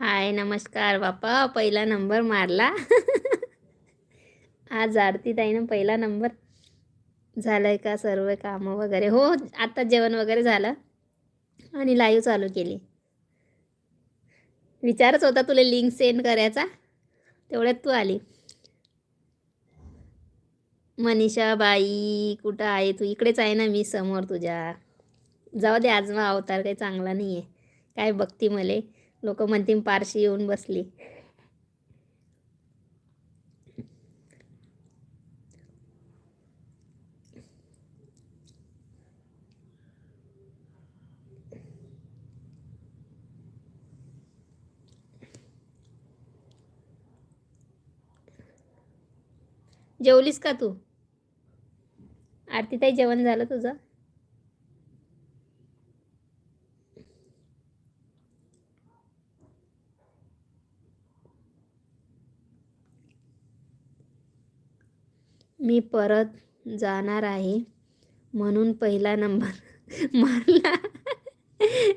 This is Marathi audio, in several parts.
हाय नमस्कार बापा पहिला नंबर मारला. आज आरती ताईनं पहिला नंबर. झालंय का सर्व कामं वगैरे? हो आता जेवण वगैरे झालं आणि लाईव्ह चालू केली. विचारच होता तुला लिंक सेंड करायचा? तेवढ्यात तू आली. मनीषा बाई कुठं आहे तू? इकडेच आहे ना मी समोर तुझ्या. जाऊ दे आज मग अवतार काही चांगला नाही आहे काय बघती मले? लोक म्हणतील पारशी येऊन बसली. जेवलीस का तू? आरतीताई जेवण झालं तुझं? मी परत जाणार आहे. म्हणून पहिला नंबर मारला.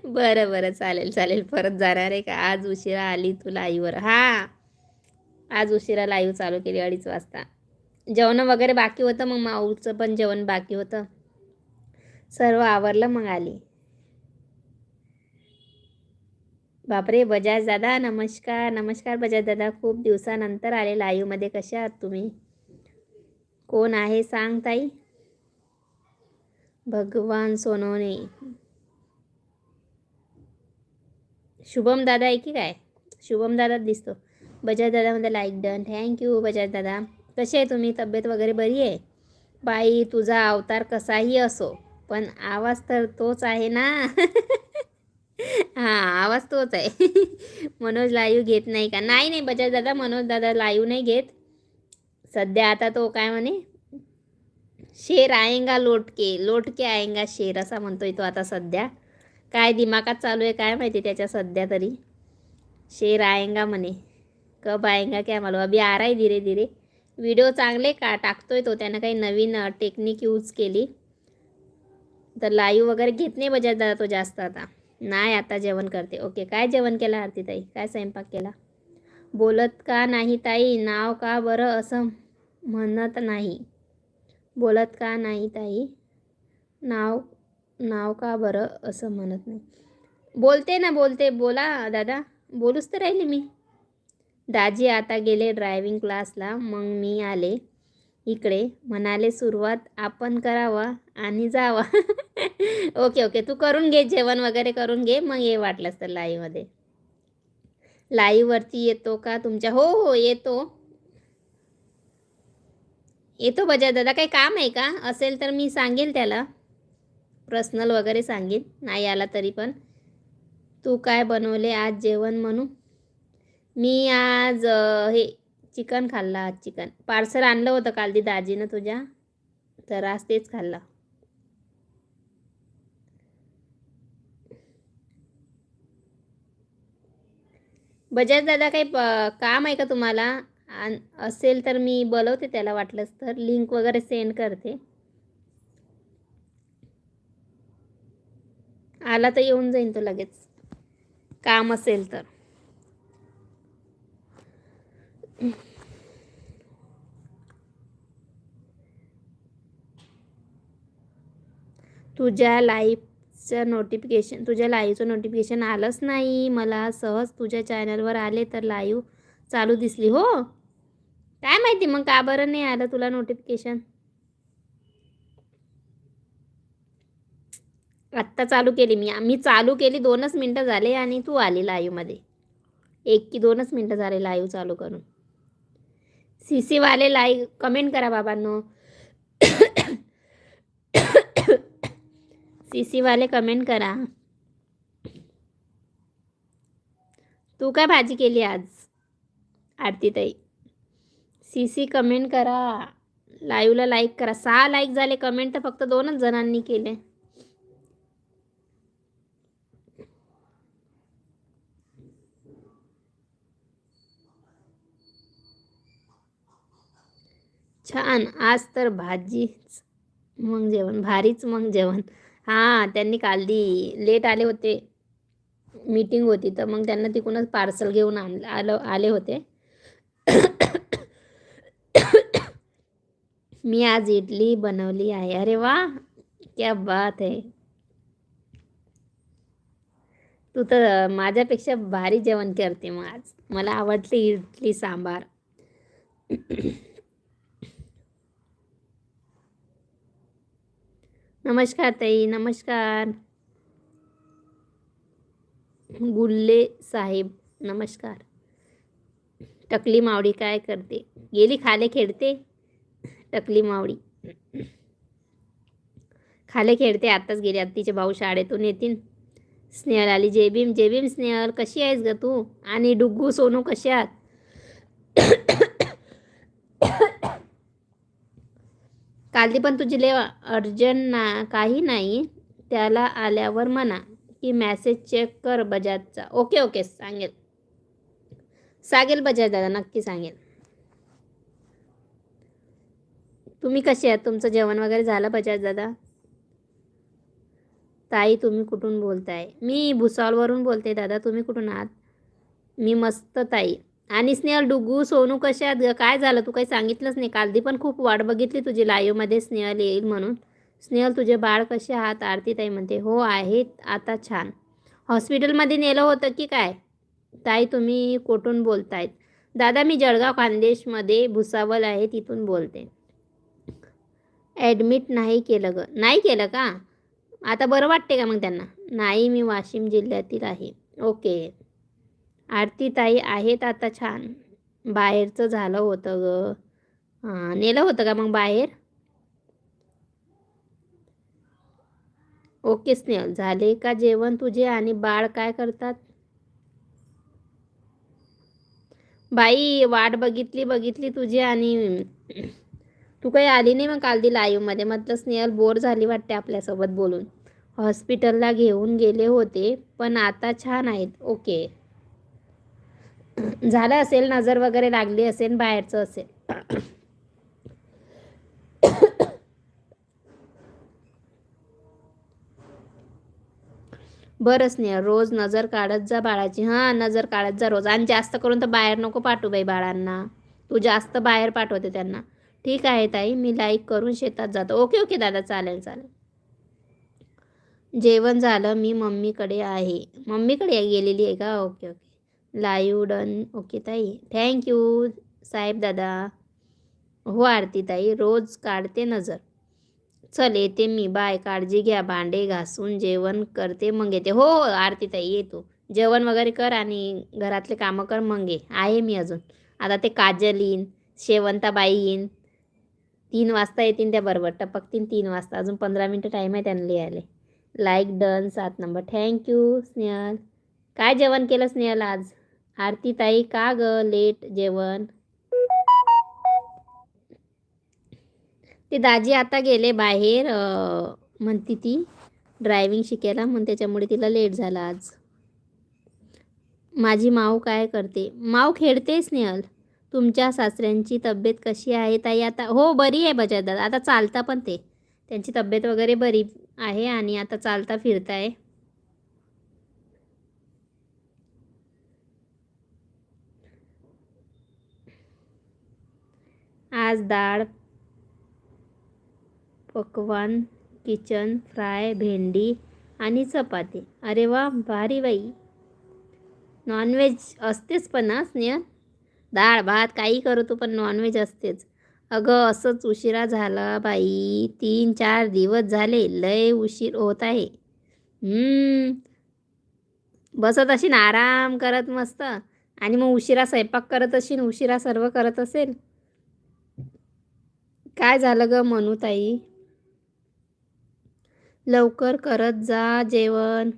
बरं बरं. चालेल चालेल. परत जाणार आहे का? आज उशिरा आली तू लाईव्हवर हां. आज उशिरा लाईव्ह चालू केली अडीच वाजता. जेवण वगैरे बाकी होतं? मग माऊचं पण जेवण बाकी होतं. सर्व आवरलं मग आली. बापरे बजाज दादा नमस्कार. नमस्कार बजाज दादा. खूप दिवसानंतर आले लाईव्हमध्ये कसे आहात तुम्ही? कोण आहे सांग ताई? भगवान सोनवणे. शुभम दादा आहे की काय? शुभम दादा दिसतो. Bajaj दादामध्ये like done thank you Bajaj दादा. कसे आहे तुम्ही? तब्येत वगैरे बरी आहे? बाई तुझा अवतार कसाही असो पण आवाज तर तोच आहे ना? हां आवाज तोच आहे. मनोज लाईव्ह घेत नाही का? नाही नाही बजाज दादा मनोज दादा लाईव्ह नाही घेत. सध्या आता तो काय म्हणे? शेर आएंगा लोटके लोटके आएंगा शेर असा म्हणतोय तो आता सध्या. काय दिमागात चालू आहे काय माहिती त्याच्या सध्या तरी? शेर आएंगा म्हणे. कब आएंगा क्या मला अभी आ रहा है धीरे धीरे. व्हिडिओ चांगले का? टाकतोय तो. त्यानं काही नवीन टेक्निक यूज केली. तर लाईव्ह वगैरे घेत नाही बजाज दादा तो जास्त आता. नाही आता जेवण करते. ओके काय जेवण केलं आरती ताई? काय स्वयंपाक केला? बोलत का नाही ताई? नाव का बरं असं? म्हणत नाही. बोलत का नाही ताई? नाव नाव का बरं असं म्हणत नाही. बोलते ना बोलते. बोला दादा. बोलूच तर राहिले मी. दाजी आता गेले ड्रायव्हिंग क्लासला मग मी आले इकडे. म्हणाले सुरुवात आपण करावा आणि जावा. Okay okay. तू करून घे. जेवण वगैरे करून घे. मग ये वाटलंच तर लाईव्हमध्ये लाईव्हवरती येतो का तुमच्या? हो हो. येतो. येतो बजाज दादा काही काम आहे का? असेल तर मी सांगेल त्याला. पर्सनल वगैरे सांगेन नाही आला तरी पण. तू काय बनवले आज जेवण म्हणू मी आज हे चिकन खाल्लं आज चिकन. पार्सल आणलं होतं काल ती दाजीनं तुझ्या. तर आज तेच खाल्लं. बजाज दादा काही काम आहे का तुम्हाला? आणि असेल तर मी बोलवते त्याला वाटलंच तर. लिंक वगैरे सेंड करते. आला तर येऊन जाईन तो लगेच. काम असेल तर. तुझ्या लाईफचं नोटिफिकेशन तुझ्या लाईव्हचं नोटिफिकेशन आलंच नाही. मला सहज तुझ्या चॅनलवर आले तर लाईव्ह चालू दिसली हो? काय माहिती मग का बरं नाही आलं तुला नोटिफिकेशन आत्ता चालू केली मी. मी चालू केली दोनच मिनटं झाले आणि तू आली लाईव्हमध्ये एक की दोनच मिनटं झाले लाईव्ह चालू करून. सी सीवाले लाईव्ह कमेंट करा बाबांनो. सी सीवाले कमेंट करा. तू काय भाजी केली आज? आरतीताई. सी सी कमेंट करा. लाईव्हला लाईक करा. सहा लाईक झाले कमेंट तर फक्त दोनच जणांनी केले. छान. आज तर भाजीच मग जेवण भारीच मग जेवण. हां त्यांनी काल दी लेट आले होते. मीटिंग होती तर मग त्यांना तिकडूनच पार्सल घेऊन आणलं आलं आले होते. मी आज इडली बनवली आहे. अरे वा क्या बात आहे तू तर माझ्यापेक्षा भारी जेवण करते मग आज. मला आवडली इडली सांबार. नमस्कार ताई नमस्कार. गुल्ले साहेब नमस्कार. टकली मावडी काय करते? गेली खाले खेळते? टकली मावडी खाले खेळते आत्ताच गेली आत्तीचे तिचे भाऊ शाळेतून येतील. स्नेहल आली जेबीम जेबीम स्नेहल कशी आहेस ग तू? आणि डुग्गू सोनू कशी आहात? कालदी पण तुझी लय अर्जंट ना काही नाही. त्याला आल्यावर म्हणा की मॅसेज चेक कर बजाजचा. ओके ओके सांगेल. सांगेल बजाज दादा नक्की सांगेल. तुम्ही कसे आहात? तुमचं जेवण वगैरे झालं बजाज दादा? ताई तुम्ही कुठून बोलताय? मी भुसावळवरून बोलते दादा तुम्ही कुठून आहात? मी मस्त ताई. आणि स्नेहल डुगू सोनू कशा आहात? काय झालं? तू काही सांगितलंच नाही. कालदी पण खूप वाट बघितली तुझी लाईव्हमध्ये स्नेहल येईल म्हणून. स्नेहल तुझे बाळ कसे आहात? आरती ताई म्हणते हो आहेत. आता छान. हॉस्पिटलमध्ये नेलं होतं की काय? ताई तुम्ही कुठून बोलतायत? दादा मी जळगाव खानदेशमध्ये भुसावळ आहे तिथून बोलते. ॲडमिट नाही केलं ग. नाही केलं का? आता बरं वाटते का मग त्यांना? नाही मी वाशिम जिल्ह्यातील आहे. ओके. आरती ताई आहेत आता छान. बाहेरचं झालं होतं ग. हां नेलं होतं का मग बाहेर? ओके स्नेहल. झाले का जेवण तुझे आणि बाळ काय करतात? बाई वाट बघितली बघितली तुझी आणि तू काही आली नाही मग काल दी लाईव्हमध्ये म्हटलं स्नेहल बोर झाली वाटते आपल्यासोबत बोलून. हॉस्पिटलला घेऊन गेले होते पण आता छान आहेत. ओके झालं असेल नजर वगैरे लागली असेल बाहेरचं असेल. बरं स्नेहल रोज नजर काढत जा बाळाची. हां नजर काढत जा रोज. आणि जास्त करून तर बाहेर नको पाठवू बाई बाळांना. तू जास्त बाहेर पाठवते त्यांना. ठीक आहे ताई मी लाईक करून शेतात जातो. ओके ओके दादा चालेल चालेल. जेवण झालं मी मम्मीकडे आहे. मम्मीकडे गेलेली आहे का? Okay okay live done okay ताई. थँक्यू साहेब दादा. हो आरती ताई रोज काढते नजर. चल येते मी. बाय काळजी घ्या. भांडे घासून जेवण करते मग येते. हो, हो आरती ताई येतो जेवण वगैरे कर आणि घरातले कामं कर मग ये. आहे मी अजून. आता ते काजल येईन शेवंताबाई येईन. तीन वाजता येतील त्या बरोबर टपकतीन तीन वाजता. अजून पंधरा मिनटं टाईम आहे त्यांना लिहायला. लाईक डन सात नंबर थँक्यू स्नेहल. काय जेवण केलं स्नेहल आज? आरती ताई का ग लेट जेवण? ते दाजी आता गेले बाहेर म्हणती ती ड्रायव्हिंग शिकायला म्हणून त्याच्यामुळे तिला लेट झाला आज. माझी माऊ काय करते? माऊ खेळते स्नेहल? तुमच्या सासऱ्यांची तब्येत कशी आहे? ताई आता हो बरी आहे बजाज दादा आता चालता पण ते. त्यांची तब्येत वगैरे बरी आहे आणि आता चालता फिरताय. आज डाळ पकवान किचन फ्राय भेंडी आणि चपाती. अरे वा भारी बाई. नॉनव्हेज असतेच पण स्नेह. डाळ भात काही करू तू पण नॉनव्हेज असतेच. अगं असंच उशिरा झाला बाई. तीन चार दिवस झाले लय उशीर होत आहे. बसत असेन आराम करत मस्त. आणि मग उशिरा स्वयंपाक करत असेन उशिरा सर्व करत असेल? काय झालं ग मनू ताई? लवकर करत जा जेवण.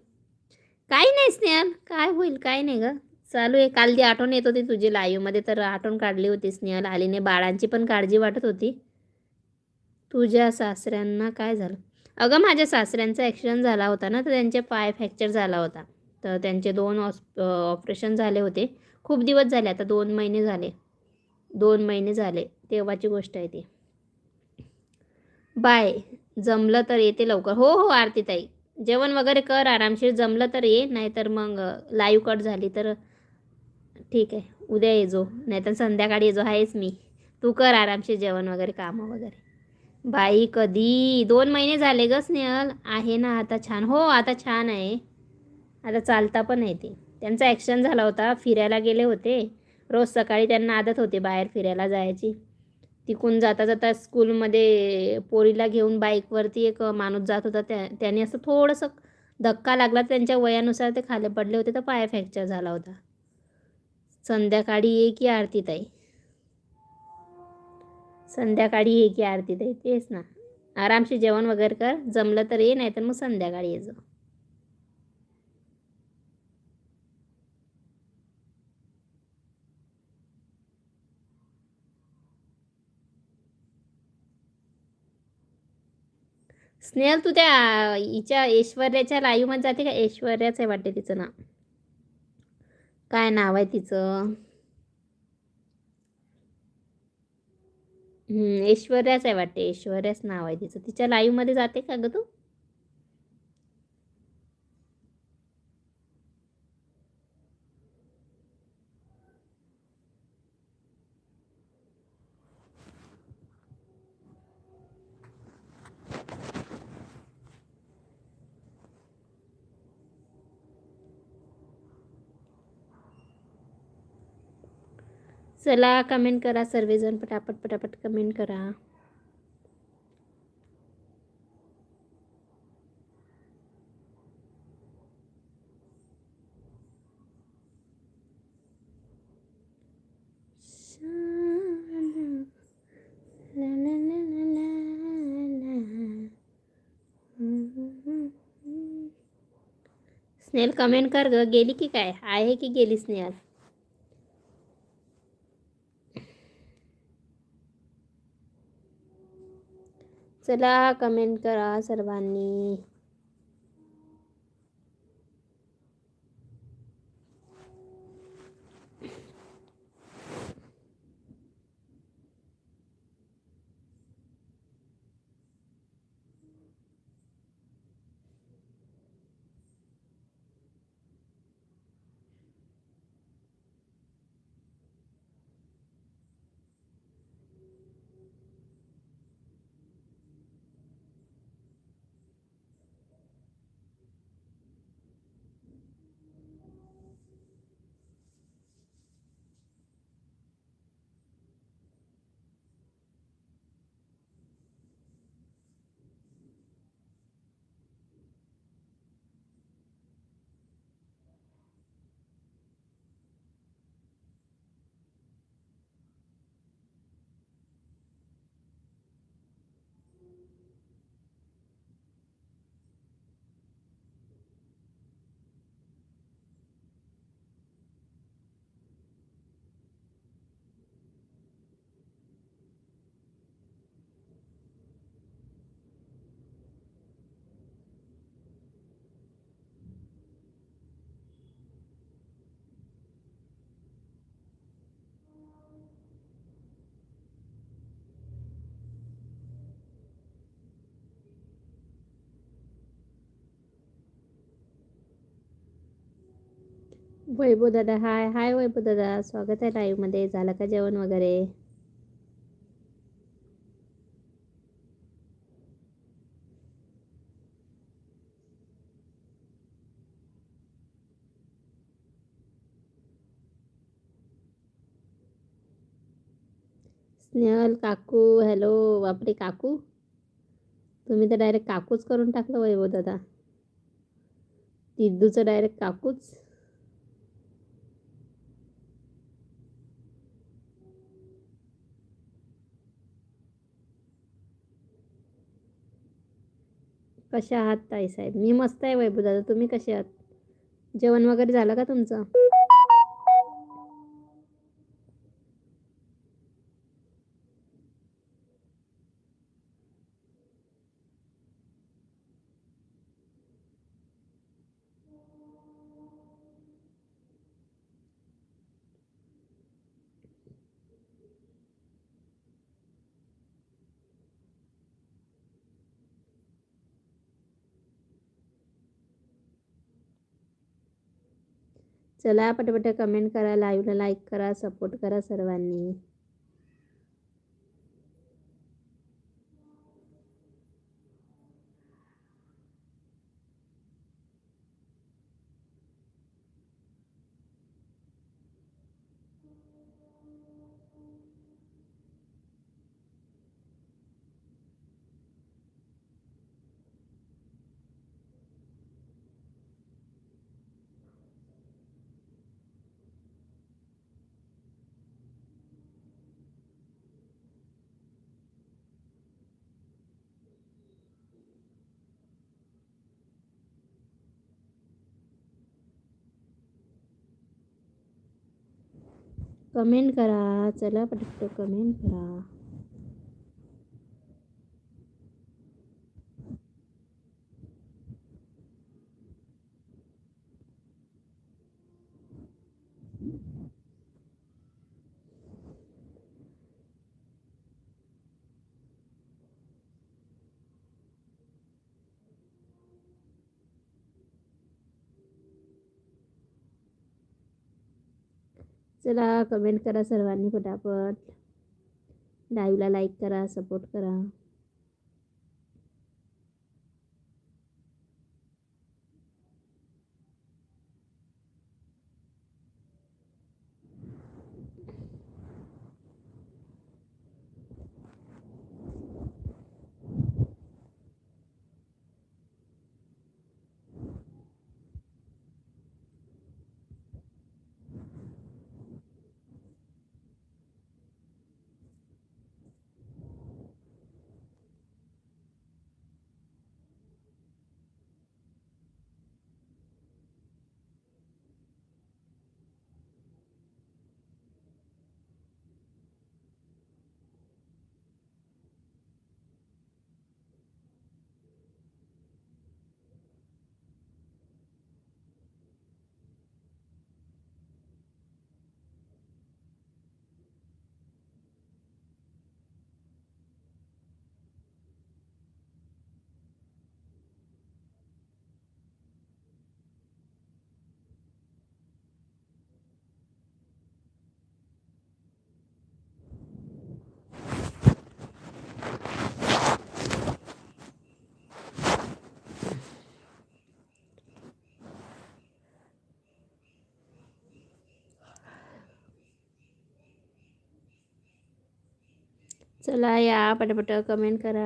काही नाही स्नेहल काय होईल काय नाही ग. चालू आहे. काल जी आठवण येत होती तुझी लाईव्हमध्ये तर आठवण काढली होती स्नेहल. आलीने बाळांची पण काळजी वाटत होती. तुझ्या सासऱ्यांना काय झालं? अगं माझ्या सासऱ्यांचा ॲक्सिडेंट झाला होता ना तर त्यांचे पाय फ्रॅक्चर झाला होता. तर त्यांचे दोन ऑस ऑपरेशन झाले होते. खूप दिवस झाले आता दोन महिने झाले. दोन महिने झाले. तेव्हाची गोष्ट आहे ती. बाय. जमलं तर येते लवकर. हो हो आरती ताई जेवण वगैरे कर आरामशीर. जमलं तर ये नाहीतर मग लाईव्ह कट झाली तर ठीक आहे उद्या ये जो. नाहीतर संध्याकाळी येजो आहेच मी. तू कर आरामशीर जेवण वगैरे कामं वगैरे. बाई कधी? दोन महिने झाले ग स्नेहल. आहे ना आता छान. हो आता छान आहे. आता चालता पण आहे ते. त्यांचा ॲक्शन झाला होता फिरायला गेले होते. रोज सकाळी त्यांना आदत होते बाहेर फिरायला जायची. तिकून जाता जाता स्कूलमध्ये पोरीला घेऊन बाईकवरती एक माणूस जात होता. त्या त्याने असं थोडंसं धक्का लागला. त्यांच्या वयानुसार ते खाली पडले होते तर पाय फ्रॅक्चर झाला होता. संध्याकाळी ये की आरती ताई? संध्याकाळी ये की आरती ताई तेच ना. आरामशी जेवण वगैरे कर जमलं तर ये नाही तर मग संध्याकाळी ये जाऊ. स्नेहल तू त्या हिच्या ऐश्वर्याच्या लाईव्हमध्ये जाते का? ऐश्वर्याच आहे वाटते तिचं नाव. काय नाव आहे तिचं? हम्म, ऐश्वर्याच आहे वाटते ऐश्वर्याच नाव आहे तिचं. तिच्या लाईव्हमध्ये जाते का ग तू? चला कमेंट करा, सर्वजण पटापट पटापट कमेंट करा. ला ला ला ला ला ला. स्नेहल कमेंट कर ग. गेली की काय? आहे की गेली स्नेहल? चला कमेंट करा सर्वांनी. वैभव दादा हाय हाय वैभव दादा स्वागत आहे लाईव्हमध्ये झालं का जेवण वगैरे? स्नेहल काकू हॅलो बापरे काकू. तुम्ही तर डायरेक्ट काकूच करून टाकलं वैभव दादा तिद्दूचं डायरेक्ट काकूच. कशा आहात ताई साहेब? मी मस्त आहे वैभव दादा. तुम्ही कसे आहात? जेवण वगैरे झालं का तुमचं? चला पटपट कमेंट करा लाईव्हला लाईक करा सपोर्ट करा सर्वांनी. कमेंट करा. चला पटकन कमेंट करा. चला कमेंट करा सर्वांनी पटापट लाईव्हला लाईक करा सपोर्ट करा. चला या पटापट कमेंट करा.